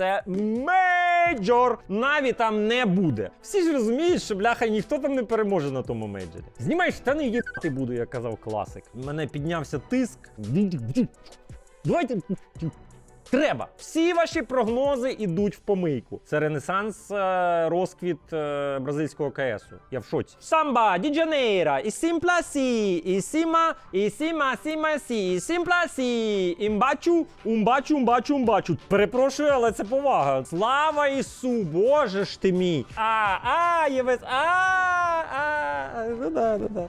це мейджор. Наві там не буде. Всі ж розуміють, що бляха ніхто там не переможе на тому мейджорі. Знімай штани, їбати буду, як казав класик. У мене піднявся тиск. Давайте. Треба. Всі ваші прогнози йдуть в помийку. Це ренесанс, е, розквіт е, бразильського КСу. Я в шоці. Самба, ді Джанейра, і сімпла сі, і сіма, і сіма, сіма сі, і сімпла сі, імбачу, умбачу, умбачу, умбачу. Перепрошую, але це повага. Слава Ісу, Боже ж ти мій. А, а, євес, а, а, ну да, ну да.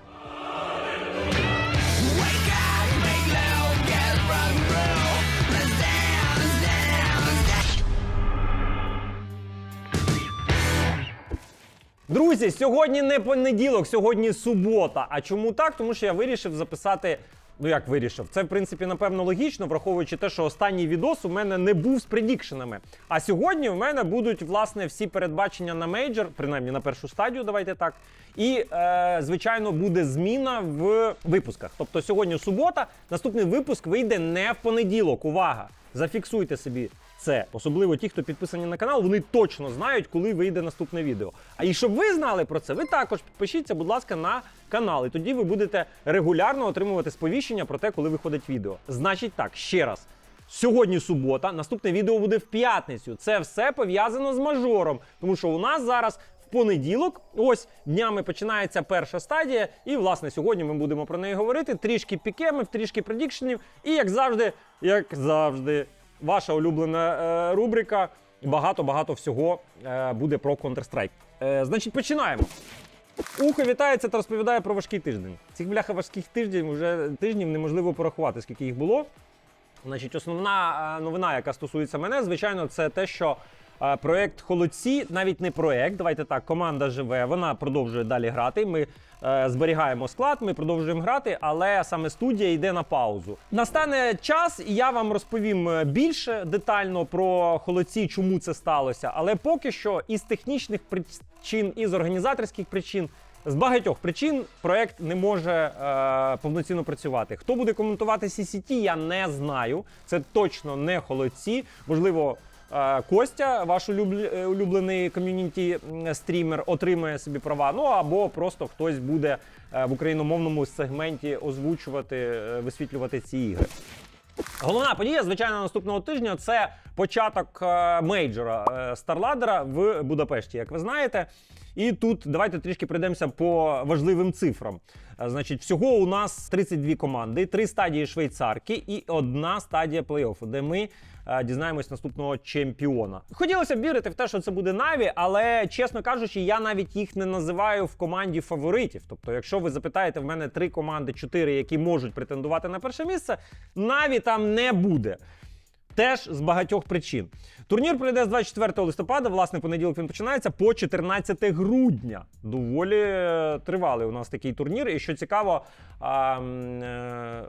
Друзі, сьогодні не понеділок, сьогодні субота. А чому так? Тому що я вирішив записати. Ну як вирішив? Це в принципі напевно логічно, враховуючи те, що останній відос у мене не був з предікшенами. А сьогодні в мене будуть власне всі передбачення на мейджор, принаймні на першу стадію, давайте так. І е, звичайно буде зміна в випусках. Тобто сьогодні субота, наступний випуск вийде не в понеділок. Увага! Зафіксуйте собі це, особливо ті, хто підписані на канал, вони точно знають, коли вийде наступне відео. А і щоб ви знали про це, ви також підпишіться, будь ласка, на канал. І тоді ви будете регулярно отримувати сповіщення про те, коли виходить відео. Значить так, ще раз. Сьогодні субота, наступне відео буде в п'ятницю. Це все пов'язано з мажором, тому що у нас зараз в понеділок, ось днями починається перша стадія, і власне сьогодні ми будемо про неї говорити. Трішки пікемів, трішки предікшенів, і як завжди, як завжди, ваша улюблена е, рубрика. Багато-багато всього е, буде про Counter-Strike. Е, значить, починаємо. Ухо вітається та розповідає про важкий тиждень. Цих бляха важких тижнів вже тижнів неможливо порахувати, скільки їх було. Значить, основна новина, яка стосується мене, звичайно, це те, що проект Холодці, навіть не проект, давайте так, команда живе, вона продовжує далі грати. Ми е, зберігаємо склад, ми продовжуємо грати, але саме студія йде на паузу. Настане час, і я вам розповім е, більше детально про холодці, чому це сталося. Але поки що із технічних причин, і з організаторських причин. З багатьох причин проект не може е, повноцінно працювати. Хто буде коментувати CCT, я не знаю. Це точно не холодці. Можливо, Костя, ваш е, улюблений ком'юніті стрімер, отримає собі права. Ну або просто хтось буде е, в україномовному сегменті озвучувати, е, висвітлювати ці ігри. Головна подія, звичайно, наступного тижня це початок е, мейджора е, Старладера в Будапешті, як ви знаєте. І тут давайте трішки прийдемося по важливим цифрам. Е, Значить, всього у нас 32 команди, три стадії швейцарки і одна стадія плей-оффу, де ми е, дізнаємось наступного чемпіона. Хотілося б вірити в те, що це буде Наві, але чесно кажучи, я навіть їх не називаю в команді фаворитів. Тобто, якщо ви запитаєте в мене три команди, чотири, які можуть претендувати на перше місце, Наві там не буде. Теж з багатьох причин. Турнір пройде з 24 листопада, власне, понеділок він починається по 14 грудня. Доволі е, тривалий у нас такий турнір. І що цікаво, е,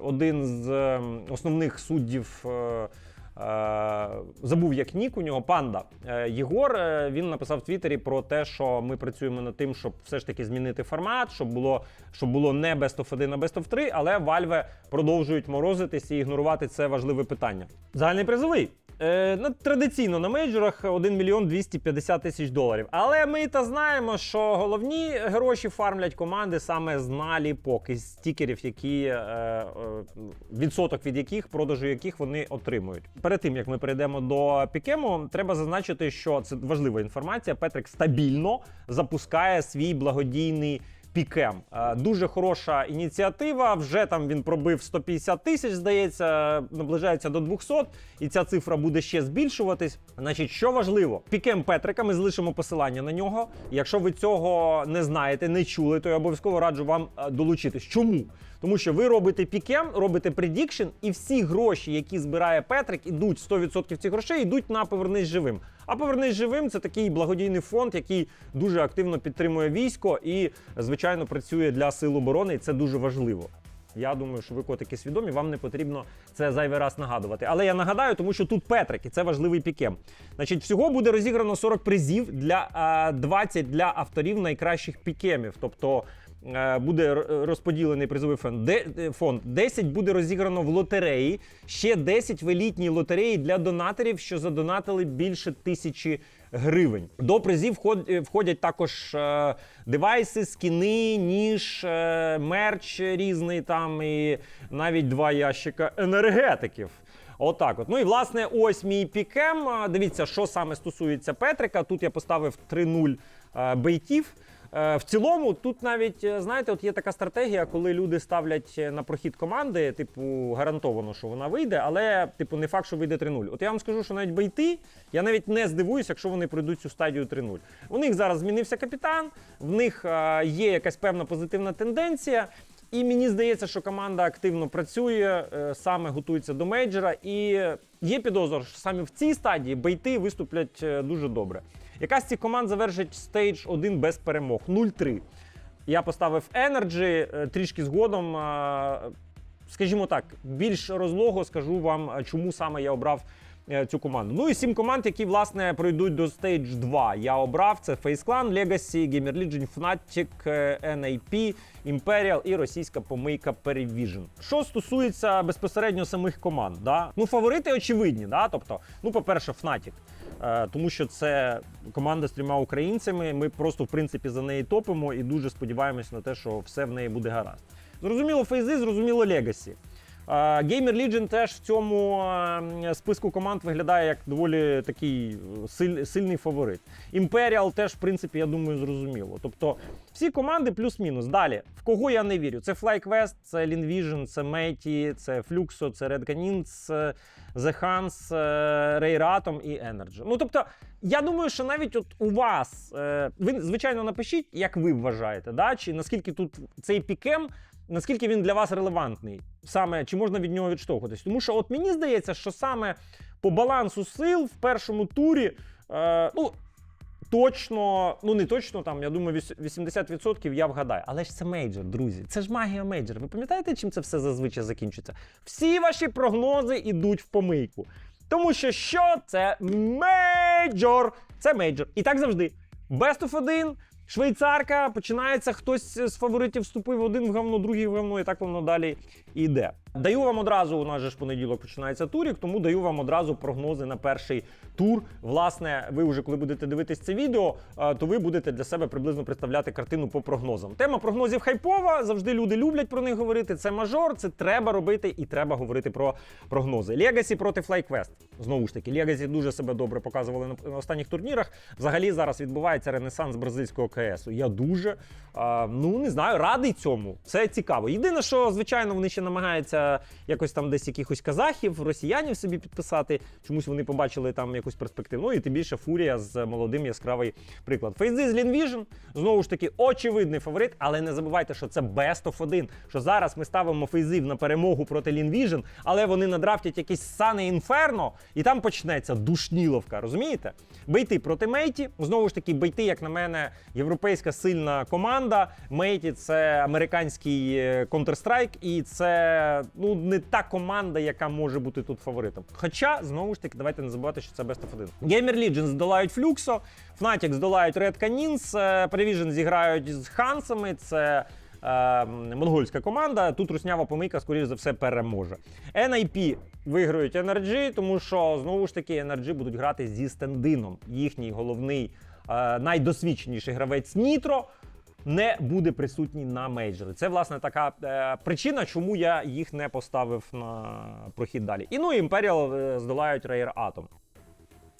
один з е, основних суддів. Е, Забув як нік у нього панда Е, Єгор. е, Він написав в Твіттері про те, що ми працюємо над тим, щоб все ж таки змінити формат, щоб було щоб було не Best of 1, а Best of 3, але Valve продовжують морозитись і ігнорувати це важливе питання. Загальний призовий. Е, ну, традиційно на мейджорах 1 мільйон 250 тисяч доларів. Але ми та знаємо, що головні гроші фармлять команди саме з наліпок із стікерів, які е, е, відсоток від яких продажу яких вони отримують. Перед тим як ми перейдемо до пікему, треба зазначити, що це важлива інформація. Петрик стабільно запускає свій благодійний. Пікем Е, дуже хороша ініціатива. Вже там він пробив 150 тисяч, здається, наближається до 200, і ця цифра буде ще збільшуватись. Значить, що важливо, пікем Петрика. Ми залишимо посилання на нього. Якщо ви цього не знаєте, не чули, то я обов'язково раджу вам е, долучитись. Чому? Тому що ви робите пікем, робите предікшн, і всі гроші, які збирає Петрик, ідуть 100% цих грошей, йдуть на повернись живим. А повернись живим це такий благодійний фонд, який дуже активно підтримує військо і, звичайно, працює для сил оборони. І це дуже важливо. Я думаю, що ви котики свідомі, вам не потрібно це зайвий раз нагадувати. Але я нагадаю, тому що тут Петрик, і це важливий пікем. Значить, всього буде розіграно 40 призів для 20 для авторів найкращих пікемів. Тобто е, буде розподілений призовий фонд. Е, фонд. 10 буде розіграно в лотереї, ще 10 в елітній лотереї для донаторів, що задонатили більше тисячі гривень. До призів е, входять також е, девайси, скіни, ніж, е, мерч різний там і навіть два ящика енергетиків. Отак от. Ну і власне, ось мій пікем. Дивіться, що саме стосується Петрика. Тут я поставив 3-0 е, бейтів. Е, В цілому, тут навіть е, знаєте, от є така стратегія, коли люди ставлять е, на прохід команди, типу, гарантовано, що вона вийде, але типу не факт, що вийде 3-0. От я вам скажу, що навіть бейти, я навіть не здивуюся, якщо вони пройдуть цю стадію 3-0. У них зараз змінився капітан, в них є якась певна позитивна тенденція. І мені здається, що команда активно працює, саме готується до мейджора. І є підозра, що саме в цій стадії бейти виступлять дуже добре. Яка з цих команд завершить стейдж 1 без перемог? 0-3. Я поставив Energy е, трішки згодом. е, Скажімо так, більш розлого скажу вам, е, чому саме я обрав цю команду. Ну і сім команд, які власне пройдуть до Stage 2. Я обрав це Face Clan, Legacy, Gamer Legion, Fnatic, NAP, Imperial і російська помийка Perivision. Що стосується безпосередньо самих команд, да? ну фаворити очевидні. Да? Тобто, ну, по-перше, Fnatic. Е, Тому що це команда з трьома українцями. Ми просто в принципі за неї топимо і дуже сподіваємось на те, що все в неї буде гаразд. Зрозуміло, фейзи, зрозуміло, Legacy. Е, Gamer Legion теж в цьому е, списку команд виглядає як доволі такий сильний фаворит. Imperial теж, в принципі, я думаю, зрозуміло. Тобто всі команди плюс-мінус. Далі, в кого я не вірю? Це FlyQuest, це Linvision, це Meti, це Fluxo, це Red Canins, The Hans, Рейратом і Energy. Ну тобто, я думаю, що навіть от у вас, е, ви звичайно напишіть, як ви вважаєте, да? чи наскільки тут цей пікем, наскільки він для вас релевантний, саме чи можна від нього відштовхуватись. Тому що, от мені здається, що саме по балансу сил в першому турі, е, ну. Точно, ну не точно там, я думаю, віс- 80% я вгадаю. Але ж це мейджор, друзі. Це ж магія мейджор. Ви пам'ятаєте, чим це все зазвичай закінчиться? Всі ваші прогнози йдуть в помийку. Тому що що це мейджор? Це мейджор. І так завжди. Best of 1, швейцарка, починається, хтось з фаворитів вступив один в говно, другий в говно, і так воно далі йде. Даю вам одразу, у нас же ж понеділок починається турік, тому даю вам одразу прогнози на перший тур. Власне, ви вже коли будете дивитись це відео, е, то ви будете для себе приблизно представляти картину по прогнозам. Тема прогнозів хайпова. Завжди люди люблять про них говорити. Це мажор, це треба робити і треба говорити про прогнози. Legacy проти FlyQuest. Знову ж таки, Legacy дуже себе добре показували на- останніх турнірах. Взагалі зараз відбувається ренесанс бразильського КСу. Я дуже ну не знаю, радий цьому. Це цікаво. Єдине, що звичайно вони ще намагаються якось там десь якихось казахів, росіянів собі підписати. Чомусь вони побачили там якусь перспективу. Ну і тим більше фурія з молодим яскравий приклад. Фейзи з Лінвіжн знову ж таки очевидний фаворит, але не забувайте, що це best of 1. Що зараз ми ставимо фейзив на перемогу проти Лінвіжн, але вони надрафтять якісь сани інферно, і там почнеться душніловка. Розумієте? Бейти проти Мейті. Знову ж таки, бейти, як на мене, європейська сильна команда. Мейті це американський е, Counter-Strike, і це ну не та команда, яка може бути тут фаворитом. Хоча, знову ж таки, давайте не забувати, що це Best of 1. Gamer Legion здолають Fluxo, Fnatic здолають Red Canins, е, Prevision зіграють з Хансами. Це е, монгольська команда. Тут руснява помийка, скоріш за все, переможе. NIP виграють NRG, тому що знову ж таки NRG будуть грати зі стендином. Їхній головний е, найдосвідченіший гравець Нітро. Не буде присутній на мейджори. Це власне така е, причина, чому я їх не поставив на прохід далі. І ну і Imperial е, здолають Rare Atom.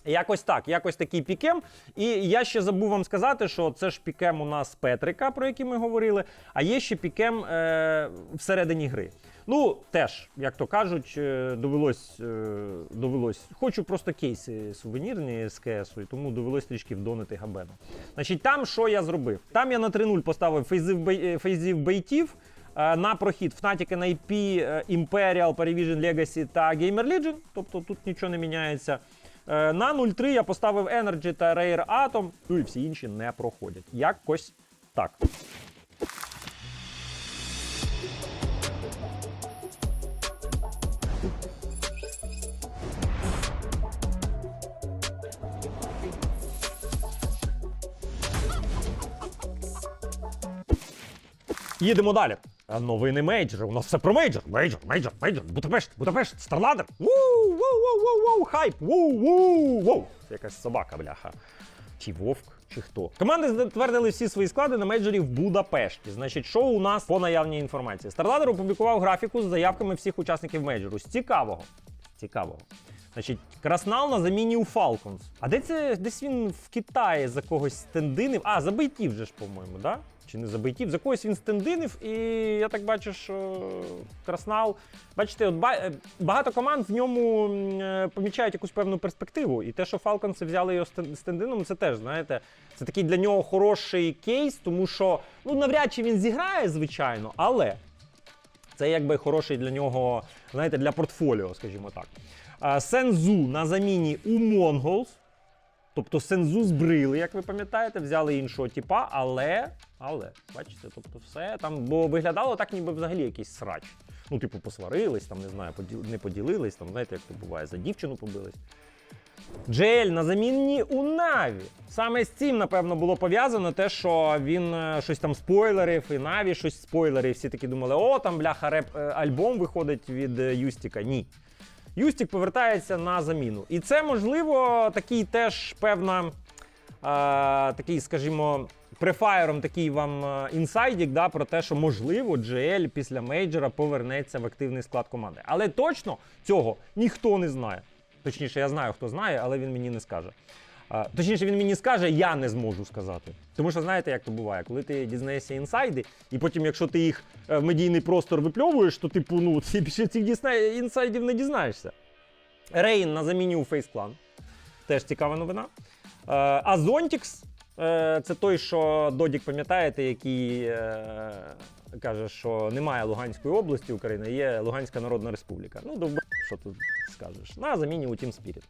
Якось так, якось такий пікем. І я ще забув вам сказати, що це ж пікем у нас Петрика, про який ми говорили, а є ще пікем е, всередині гри. Ну, теж, як то кажуть, е, довелось, е, довелось. Хочу просто кейси сувенірні з КСу, і тому довелось трішки вдонити габену. Значить, там що я зробив? Там я на 3-0 поставив фейзів, е, фейзів бейтів. На прохід Fnatic NIP, е, Imperial, Perivision Legacy та Gamer Legion, тобто тут нічого не міняється. Е, На 0-3 я поставив Energy та Rare Atom, ну і всі інші не проходять. Якось так. Їдемо далі. А Новини мейджори. У нас все про мейджор. Мейджор, мейджор, мейджор. Будапешт, Будапешт, Старладер. Вуу, хайп. Це якась собака, бляха. Чи вовк, чи хто. Команди затвердили всі свої склади на мейджорі в Будапешті. Значить, що у нас по наявній інформації? Старладер опублікував графіку з заявками всіх учасників мейджору. З цікавого. Цікавого. Значить, Краснал на заміні у Falcons. А де це десь він в Китаї за когось стендинив? А, за бейтів же ж, по-моєму, да? Чи не за? За когось він стендинив, і я так бачу, що Краснал. Бачите, от е, багато команд в ньому е, помічають якусь певну перспективу. І те, що Falcons взяли його стендином, це теж, знаєте, це такий для нього хороший кейс, тому що ну навряд чи він зіграє, звичайно, але це якби хороший для нього, знаєте, для портфоліо, скажімо так. Сензу на заміні у Mongols. Тобто Сензу збрили, як ви пам'ятаєте, взяли іншого типа, але. Але, бачите, тобто все там, бо виглядало так, ніби взагалі якийсь срач. Ну, типу, посварились, там, не знаю, поділ- не поділились, там, знаєте, як це буває, за дівчину побились. Джель на заміні у Наві. Саме з цим, напевно, було пов'язано те, що він е, щось там спойлерив, і Наві щось спойлерив. Всі такі думали, о, там бляха реп е, альбом виходить від е, Юстіка. Ні. Юстік повертається на заміну. І це, можливо, такий теж певна, е, такий, скажімо, префаєром такий вам е, інсайдік, да, про те, що можливо GL після мейджора повернеться в активний склад команди. Але точно цього ніхто не знає. Точніше, я знаю, хто знає, але він мені не скаже. Точніше, він мені скаже, я не зможу сказати. Тому що знаєте, як то буває, коли ти дізнаєшся інсайди, і потім, якщо ти їх е, в медійний простор випльовуєш, то типу, ну ти більше цих інсайдів не дізнаєшся. Рейн на заміні у Clan. Теж цікава новина. Е, А Зонтікс е, це той, що Додік, пам'ятаєте, який каже, що немає Луганської області України, є Луганська Народна Республіка. Ну, довбе, що тут скажеш. На заміні у Team Spirit.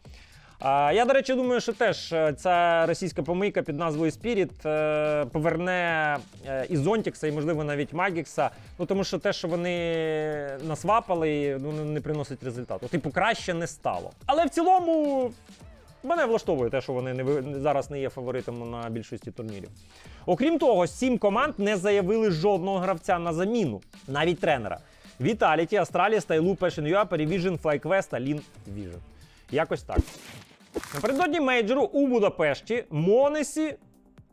Я, до речі, думаю, що теж е, ця російська помийка під назвою Spirit е, поверне е, і Зонтікса, і, можливо, навіть Магікса. Ну, тому що те, що вони насвапали, ну, не приносить результату. Типу, краще не стало. Але в цілому. Мене влаштовує те, що вони не зараз не є фаворитом на більшості турнірів. Окрім того, сім команд не заявили жодного гравця на заміну, навіть тренера. Vitality, Astralis, Tailu, Passion UA, Perivision, FlyQuest та Lean Vision. Якось так. Напередодні мейджору у Будапешті Монесі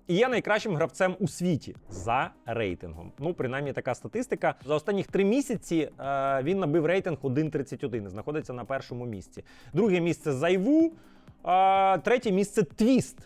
є найкращим гравцем у світі за рейтингом. Ну, принаймні, така статистика. За останніх три місяці е, він набив рейтинг 1.31 знаходиться на першому місці. Друге місце Зайву, е, третє місце Твіст.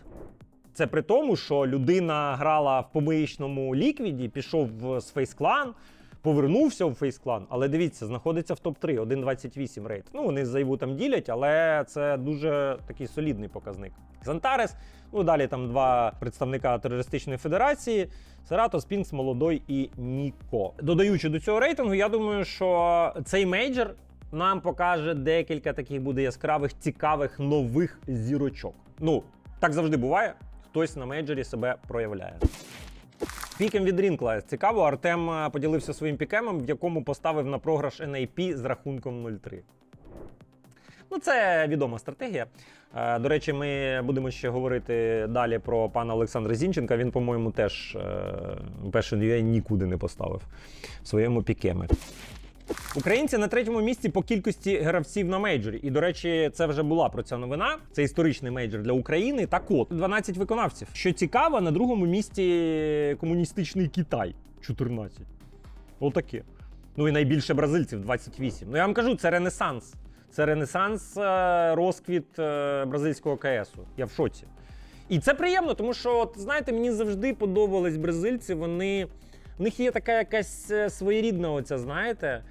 Це при тому, що людина грала в помиєчному ліквіді, пішов з фейсклан, повернувся в фейсклан, але дивіться, знаходиться в топ-3, 1.28 рейт. Ну, вони зайву там ділять, але це дуже такий солідний показник. Зантарес, ну далі там два представника терористичної федерації: Серато, Спінкс, Молодой і Ніко. Додаючи до цього рейтингу, я думаю, що цей мейджор нам покаже декілька таких буде яскравих, цікавих нових зірочок. Ну, так завжди буває. Хтось на мейджорі себе проявляє. Пікем від Рінкла. Цікаво, Артем е, поділився своїм пікемом, в якому поставив на програш NAP з рахунком 0-3. Ну, це відома стратегія. Е, До речі, ми будемо ще говорити далі про пана Олександра Зінченка. Він, по-моєму, теж перший UA нікуди не поставив в своєму пікемі. Українці на третьому місці по кількості гравців на мейджорі. І, до речі, це вже була про ця новина. Це історичний мейджор для України. Так от, 12 виконавців. Що цікаво, на другому місці комуністичний Китай 14. Отаке. Ну і найбільше бразильців 28. Ну я вам кажу, це ренесанс. Це ренесанс, е, розквіт е, бразильського КСу. Я в шоці. І це приємно, тому що, знаєте, мені завжди подобались бразильці. Вони. В них є така якась е, своєрідна оця, знаєте,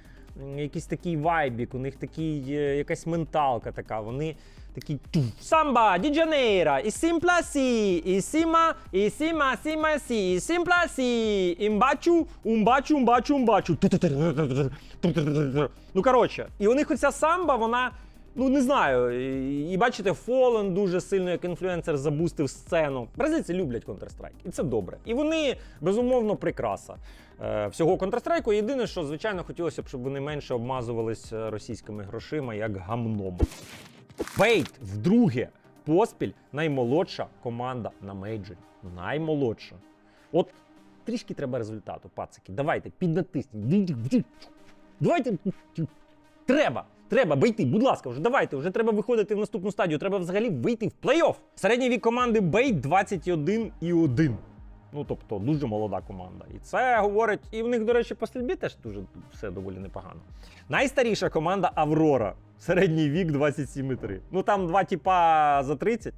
якийсь такий вайбік, у них такий, е, якась менталка така. Вони такі самба, діджанейра, і сімпла сі, і сіма, і сіма, сіма сі, і сімпла сі, імбачу, умбачу, умбачу, умбачу. Ну, коротше, і у них оця самба, вона. Ну, не знаю. І, бачите, Фолен дуже сильно як інфлюенсер забустив сцену. Бразильці люблять Counter-Strike, і це добре. І вони, безумовно, прикраса е, всього Counter-Strike. Єдине, що, звичайно, хотілося б, щоб вони менше обмазувались е, російськими грошима як гамном. Фейт вдруге поспіль наймолодша команда на мейджорі. Наймолодша. От трішки треба результату, пацики. Давайте, піднатисніть. Давайте. Треба. Треба вийти, будь ласка, вже давайте. Вже треба виходити в наступну стадію. Треба взагалі вийти в плей-офф. Середній вік команди Бей 21 і 1. Ну тобто дуже молода команда. І це говорить, і в них, до речі, по стрільбі теж дуже все доволі непогано. Найстаріша команда Аврора. Середній вік 27,3. Ну там два типа за 30.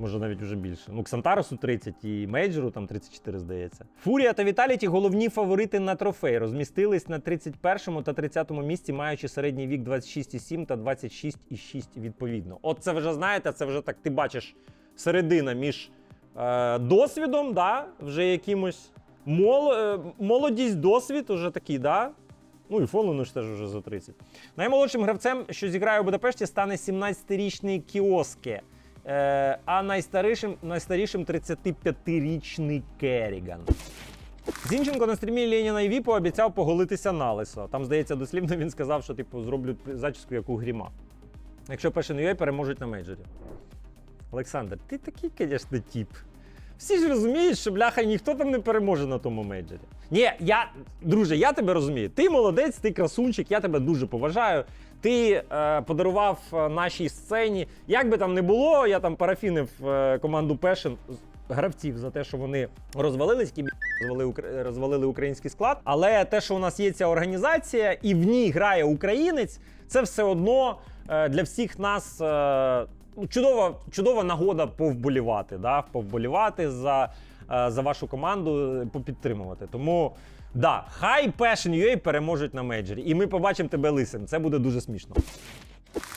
Може навіть вже більше. Ну, Ксантаросу 30 і Мейджору там 34, здається. Фурія та Віталіті головні фаворити на трофей. Розмістились на 31 та 30 місці, маючи середній вік 26,7 та 26,6 відповідно. От це вже знаєте, це вже так ти бачиш середина між е, досвідом, да, вже якимось мол, е, молодість, досвід, уже такий, да. Ну і Фолону ж теж вже за 30. Наймолодшим гравцем, що зіграє у Будапешті, стане 17-річний Кіоске. Е, а найстарішим, найстарішим 35-річний Керіган. Зінченко на стрімі Леніна і Ві пообіцяв поголитися на лисо. Там, здається, дослівно він сказав, що типу зроблю зачіску, як у гріма. Якщо Passion UA переможуть на мейджорі. Олександр, ти такий, звісно, тіп. Всі ж розуміють, що бляха ніхто там не переможе на тому мейджорі. Ні, я, друже, я тебе розумію. Ти молодець, ти красунчик, я тебе дуже поважаю. Ти е, подарував е, нашій сцені. Як би там не було, я там парафінив е, команду Passion гравців за те, що вони розвалились, які укр- розвалили український склад. Але те, що у нас є ця організація, і в ній грає українець, це все одно е, для всіх нас. Е, ну, чудова, чудова нагода повболівати, да? повболівати за, е, за вашу команду, е, попідтримувати. Тому да, хай Passion UA переможуть на мейджорі. І ми побачимо тебе лисим. Це буде дуже смішно.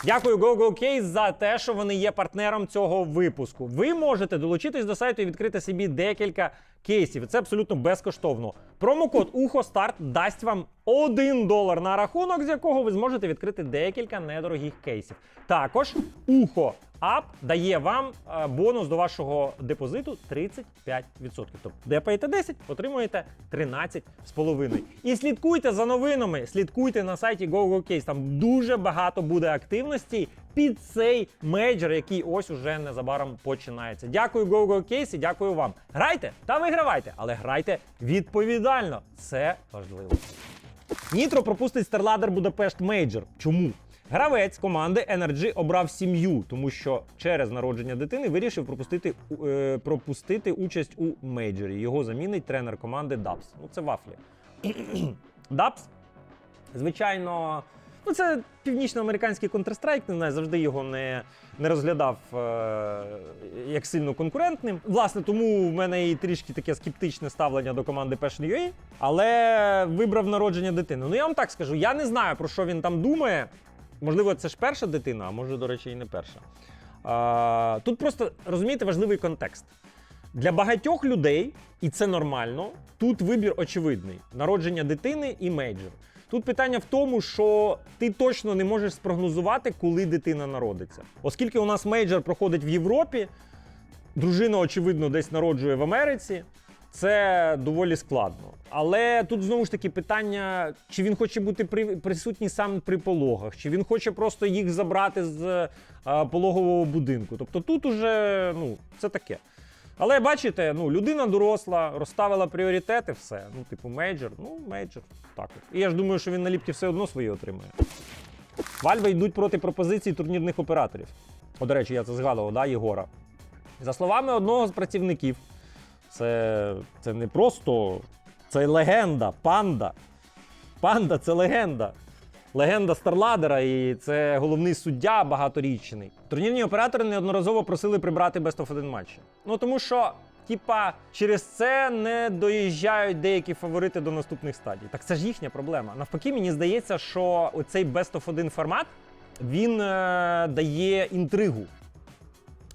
Дякую GoGoCase за те, що вони є партнером цього випуску. Ви можете долучитись до сайту і відкрити собі декілька кейсів. Це абсолютно безкоштовно. Промокод UHOSTART дасть вам 1 долар на рахунок, з якого ви зможете відкрити декілька недорогих кейсів. Також UHO App дає вам е, бонус до вашого депозиту 35%. Тобто депаєте 10, отримуєте 13,5. І слідкуйте за новинами, слідкуйте на сайті GoGoCase. Там дуже багато буде активності під цей мейджор, який ось уже незабаром починається. Дякую GoGoCase і дякую вам. Грайте та вигравайте, але грайте відповідально. Це важливо. Нітро пропустить StarLadder Будапешт Мейджор. Чому? Гравець команди NRG обрав сім'ю, тому що через народження дитини вирішив пропустити, е, пропустити участь у мейджорі. Його замінить тренер команди Дабс. Ну це вафлі. Дабс, звичайно, ну це північноамериканський Counter-Strike, не знаю, завжди його не, не розглядав е, як сильно конкурентним. Власне, тому в мене і трішки таке скептичне ставлення до команди Passion UA, але вибрав народження дитини. Ну я вам так скажу, я не знаю, про що він там думає. Можливо, це ж перша дитина, а може, до речі, і не перша. А, тут просто розумієте важливий контекст. Для багатьох людей, і це нормально, тут вибір очевидний: народження дитини і мейджор. Тут питання в тому, що ти точно не можеш спрогнозувати, коли дитина народиться. Оскільки у нас мейджор проходить в Європі, дружина, очевидно, десь народжує в Америці. Це доволі складно. Але тут знову ж таки питання, чи він хоче бути при, присутній сам при пологах, чи він хоче просто їх забрати з е, пологового будинку. Тобто тут уже ну, це таке. Але бачите, ну, людина доросла, розставила пріоритети, все. Ну, типу, мейджор, ну, мейджор. Так. І я ж думаю, що він на ліпті все одно свої отримує. Вальви йдуть проти пропозицій турнірних операторів. О, до речі, я це згадував, да, Єгора. За словами одного з працівників, це, це не просто це легенда, панда. Панда це легенда. Легенда Старладера, і це головний суддя багаторічний. Турнірні оператори неодноразово просили прибрати Best of 1 матчі. Ну тому що, типа, через це не доїжджають деякі фаворити до наступних стадій. Так це ж їхня проблема. Навпаки, мені здається, що оцей Best of 1 формат він е, дає інтригу.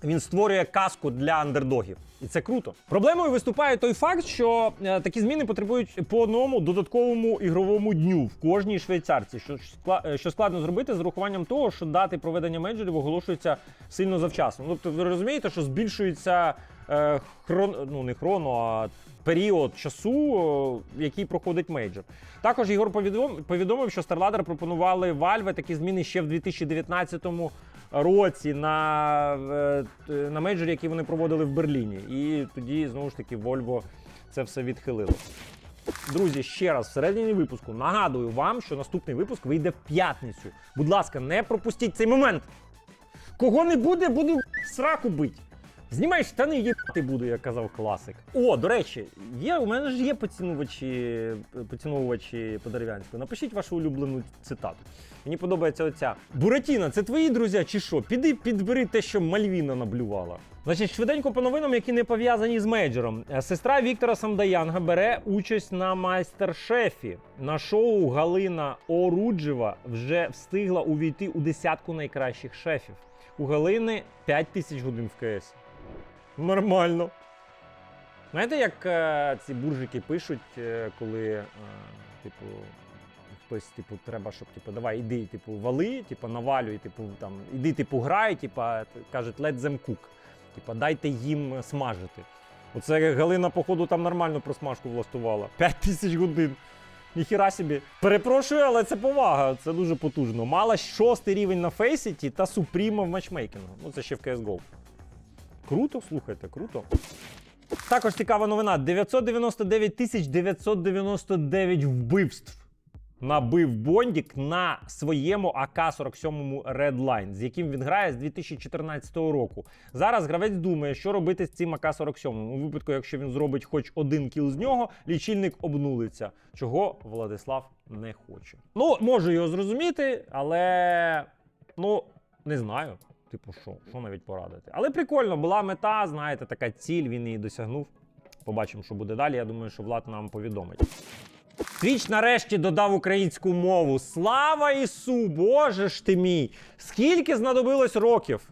Він створює казку для андердогів, і це круто. Проблемою виступає той факт, що е, такі зміни потребують по одному додатковому ігровому дню в кожній швейцарці, що, е, складно зробити з урахуванням того, що дати проведення мейджорів оголошуються сильно завчасно. Ну, Тобто, ви розумієте, що збільшується е, хрон, ну не хроно, а період часу, який проходить мейджор. Також Ігор повідом, повідомив, що StarLadder пропонували Valve такі зміни ще в 2019 році на, е, на мейджорі, який вони проводили в Берліні. І тоді знову ж таки Volvo це все відхилило. Друзі, ще раз всередині випуску нагадую вам, що наступний випуск вийде в п'ятницю. Будь ласка, не пропустіть цей момент. Кого не буде, буду сраку бить. Знімай штани, їбати буду, як казав класик. О, до речі, є, у мене ж є поцінувачі, поціновувачі по дерев'янську. Напишіть вашу улюблену цитату. Мені подобається оця. Буратіна, це твої друзі чи що? Піди підбери те, що Мальвіна наблювала. Значить, швиденько по новинам, які не пов'язані з мейджором. Е, Сестра Віктора Самдаянга бере участь на майстер-шефі. На шоу Галина Оруджева вже встигла увійти у десятку найкращих шефів. У Галини 5 тисяч годин в КС. Нормально. Знаєте, як е, ці буржики пишуть, е, коли, е, типу, хтось, типу, треба, щоб типу, давай, іди, типу, вали, типу, навалюй, типу, там, іди, типу, грай, типу, кажуть, let them cook. Типу, дайте їм смажити. Оце Галина, походу, там нормально просмажку влаштувала. 5 тисяч годин. Ніхіра собі. Перепрошую, але це повага, це дуже потужно. Мала шостий рівень на фейсіті та супріма в матчмейкінгу. Ну, це ще в CSGO. Круто, слухайте, круто. Також цікава новина: 999 тисяч 999 вбивств набив Бондік на своєму АК-47 Redline, з яким він грає з 2014 року. Зараз гравець думає, що робити з цим АК-47. У випадку, якщо він зробить хоч один кіл з нього, лічильник обнулиться, чого Владислав не хоче. Ну, можу його зрозуміти, але ну не знаю. Типу, що, що навіть порадити. Але прикольно, була мета, знаєте, така ціль, він її досягнув. Побачимо, що буде далі. Я думаю, що Влад нам повідомить. Твіч нарешті додав українську мову. Слава Ісу! Боже ж ти мій! Скільки знадобилось років?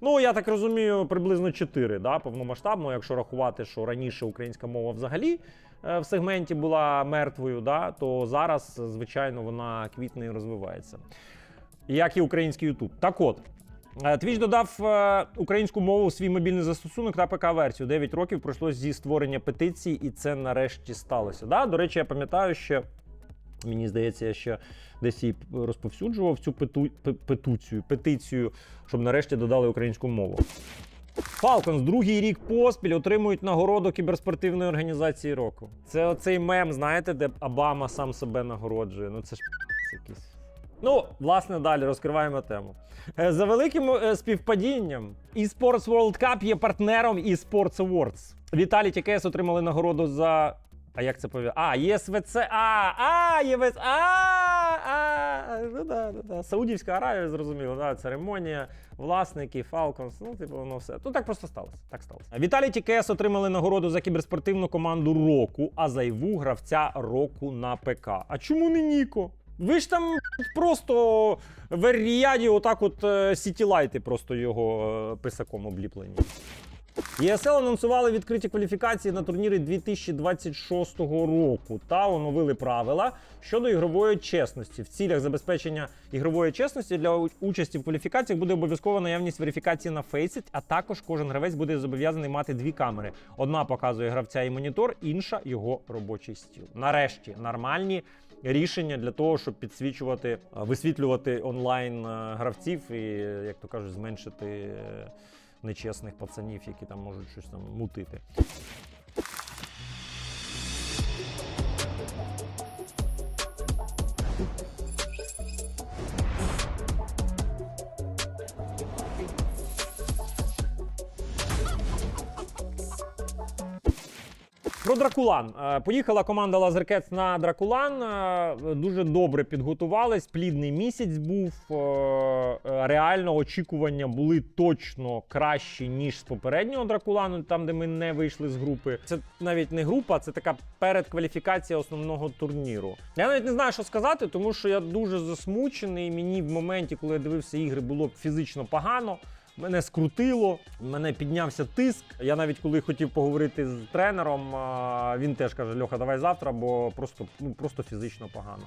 Ну, я так розумію, приблизно 4, да, повномасштабно, якщо рахувати, що раніше українська мова взагалі е, в сегменті була мертвою, да, то зараз, звичайно, вона квітне і розвивається. Як і український Ютуб. Так от. Е, Twitch додав е, українську мову в свій мобільний застосунок та ПК-версію. 9 років пройшло зі створення петиції, і це нарешті сталося. Да? До речі, я пам'ятаю, що мені здається, я ще десь її розповсюджував цю пету, петуцію, петицію, щоб нарешті додали українську мову. Falcons другий рік поспіль отримують нагороду кіберспортивної організації року. Це оцей мем, знаєте, де Обама сам себе нагороджує. Ну це ж якийсь. Ну, власне, далі розкриваємо тему. Е, За великим е, співпадінням, eSports World Cup є партнером eSports Awards. Віталій ТКС отримали нагороду за. А як це пов'язано? А, ЄСВЦ. А, а, ЄВС. А, а, ну да, ну да. Саудівська Аравія, зрозуміло, да, церемонія, власники, Falcons, ну, типу, воно все. Ну так просто сталося. Так сталося. Віталій ТКС отримали нагороду за кіберспортивну команду року, а зайву гравця року на ПК. А чому не Ніко? Ви ж там просто в Ріаді отак от е, сітілайти просто його е, писаком обліплені. ESL анонсували відкриті кваліфікації на турніри 2026 року та оновили правила щодо ігрової чесності. В цілях забезпечення ігрової чесності для участі в кваліфікаціях буде обов'язкова наявність верифікації на Faceit, а також кожен гравець буде зобов'язаний мати дві камери. Одна показує гравця і монітор, інша його робочий стіл. Нарешті нормальні рішення для того, щоб підсвічувати, висвітлювати онлайн е, гравців і, е, як то кажуть, зменшити. е, нечесних пацанів, які там можуть щось там мутити. Про Дракулан. Е, Поїхала команда Лазеркетс на Дракулан. Е, Дуже добре підготувались. Плідний місяць був. Е, Реально очікування були точно кращі, ніж з попереднього Дракулану, там, де ми не вийшли з групи. Це навіть не група, це така передкваліфікація основного турніру. Я навіть не знаю, що сказати, тому що я дуже засмучений. Мені в моменті, коли я дивився ігри, було фізично погано. Мене скрутило, в мене піднявся тиск. Я навіть коли хотів поговорити з тренером, він теж каже: Льоха, давай завтра, бо просто, ну, просто фізично погано.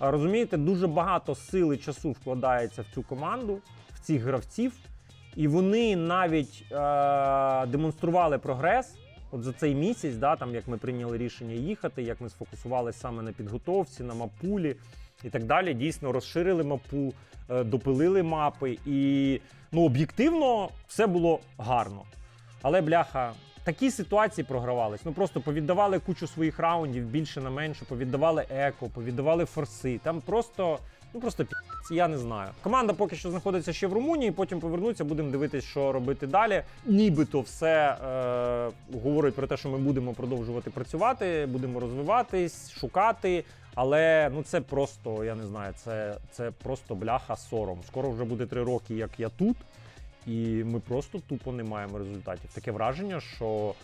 Розумієте, дуже багато сили часу вкладається в цю команду, в цих гравців, і вони навіть е- демонстрували прогрес. От за цей місяць, да, там як ми прийняли рішення їхати, як ми сфокусувалися саме на підготовці, на мапулі. і так далі. Дійсно розширили мапу, е, допилили мапи, і ну, об'єктивно все було гарно. Але бляха, такі ситуації програвались. Ну просто повіддавали кучу своїх раундів більше на менше, повіддавали еко, повіддавали форси. Там просто, ну просто пі***ць, я не знаю. Команда поки що знаходиться ще в Румунії, потім повернуться, будемо дивитись, що робити далі. Нібито все е, говорить про те, що ми будемо продовжувати працювати, будемо розвиватись, шукати. Але ну це просто, я не знаю, це, це просто бляха сором. Скоро вже буде три роки, як я тут. І ми просто тупо не маємо результатів. Таке враження, що.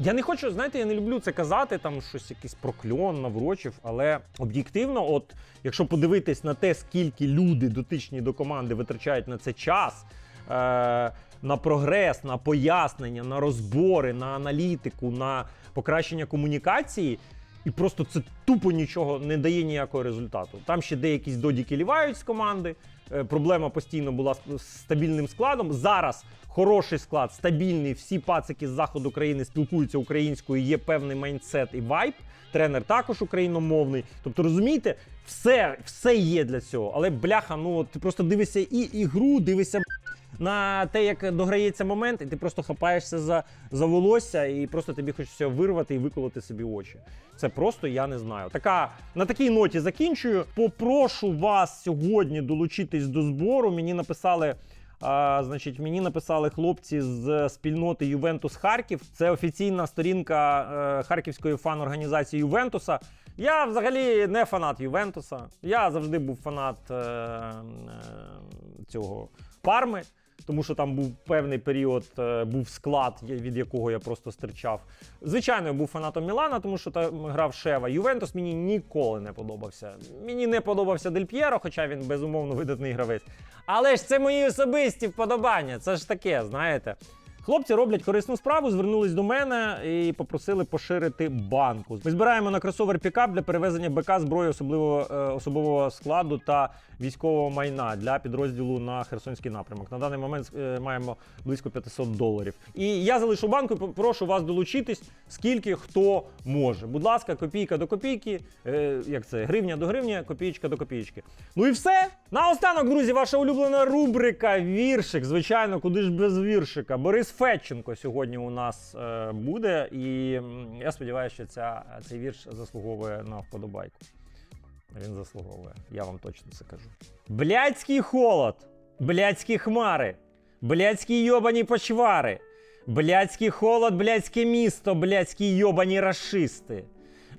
Я не хочу, знаєте, я не люблю це казати, там щось якийсь прокльон, наврочив, але об'єктивно, от якщо подивитись на те, скільки люди дотичні до команди витрачають на це час, е, на прогрес, на пояснення, на розбори, на аналітику, на покращення комунікації, і просто це тупо нічого не дає ніякого результату. Там ще деякі додіки лівають з команди. Е, Проблема постійно була з стабільним складом. Зараз хороший склад, стабільний. Всі пацики з заходу країни спілкуються українською. Є певний майндсет і вайб. Тренер також україномовний. Тобто, розумієте, все, все є для цього. Але бляха, ну ти просто дивишся і ігру, дивишся на те, як дограється момент, і ти просто хапаєшся за, за волосся, і просто тобі хочеться вирвати і виколоти собі очі. Це просто я не знаю. Така на такій ноті закінчую. Попрошу вас сьогодні долучитись до збору. Мені написали. А, значить, мені написали хлопці з спільноти Ювентус Харків. Це офіційна сторінка е, харківської фан-організації Ювентуса. Я взагалі не фанат Ювентуса. Я завжди був фанат е, е, цього Парми, тому що там був певний період, е, був склад, від якого я просто стирчав. Звичайно, я був фанатом Мілана, тому що там грав Шева. Ювентус мені ніколи не подобався. Мені не подобався Дель П'єро, хоча він безумовно видатний гравець. Але ж це мої особисті вподобання. Це ж таке, знаєте. Хлопці роблять корисну справу, звернулись до мене і попросили поширити банку. Ми збираємо на кросовер пікап для перевезення БК зброї особливого е, особового складу та військового майна для підрозділу на Херсонський напрямок. На даний момент е, маємо близько 500 доларів. І я залишу банку. і Прошу вас долучитись, скільки хто може. Будь ласка, копійка до копійки. Е, як це? Гривня до гривні, копійка до копійки. Ну і все. Наостанок, друзі, ваша улюблена рубрика Віршик. Звичайно, куди ж без віршика. Борис Федченко сьогодні у нас е, буде. І я сподіваюся, що ця, цей вірш заслуговує на вподобайку. Він заслуговує, я вам точно це кажу. Блядський холод, блядські хмари, блядські йобані почвари, блядський холод, блядське місто, блядські йобані расисти.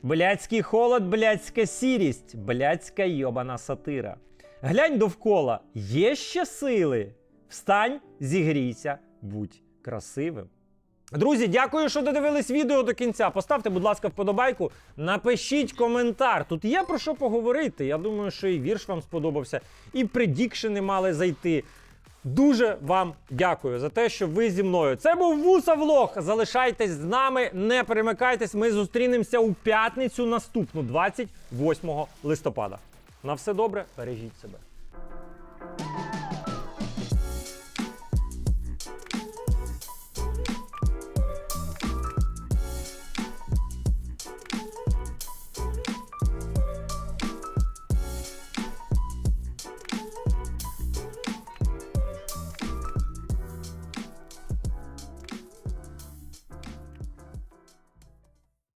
Блядський холод, блядська сірість, блядська йобана сатира. Глянь довкола, є ще сили. Встань, зігрійся, будь красивим. Друзі, дякую, що додивились відео до кінця. Поставте, будь ласка, вподобайку, напишіть коментар. Тут є про що поговорити. Я думаю, що і вірш вам сподобався, і предікшени мали зайти. Дуже вам дякую за те, що ви зі мною. Це був Вуса Влог. Залишайтесь з нами, не перемикайтесь. Ми зустрінемося у п'ятницю наступну, 28 листопада. На все добре, бережіть себе.